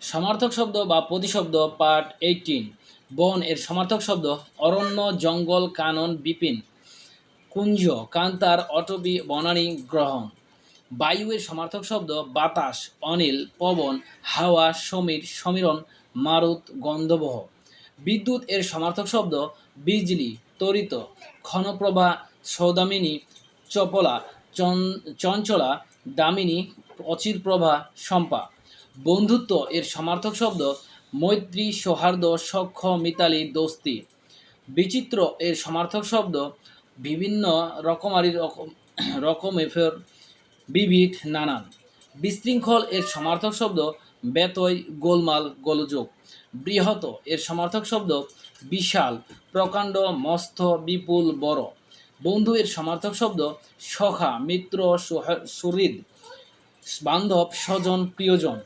সমার্থক শব্দ বা প্রতিশব্দ পার্ট এইটিন। বন এর সমার্থক শব্দ অরণ্য, জঙ্গল, কানন, বিপিন। কুঞ্জ, কান্তার, অটবি, বনানী, গ্রহণ। বায়ু এর সমার্থক শব্দ বাতাস, অনিল, পবন, হাওয়া, সমীর, সমীরণ, মারুত, গন্ধবহ। বিদ্যুৎ এর সমার্থক শব্দ বিজলি, তরিত ক্ষণপ্রভা সৌদামিনী, চপলা চঞ্চলা, দামিনী অচিরপ্রভা শম্পা। বন্ধুত্ব, এর সমার্থক শব্দ মৈত্রী, সৌহার্দ্য, সখ্য, মিতালি, দোস্তি। বিচিত্র, এর সমার্থক শব্দ বিভিন্ন রকমারি রকম রকমের বিবিধ, নানান। বিশৃঙ্খল, এর সমার্থক শব্দ ব্যতয় গোলমাল, গোলযোগ। বৃহৎ, এর সমার্থক শব্দ বিশাল, প্রকাণ্ড, মস্ত, বিপুল, বড়। বন্ধু, এর সমার্থক শব্দ সখা, মিত্র, সুহ- সুহৃদ, বান্ধব, স্বজন, প্রিয়জন।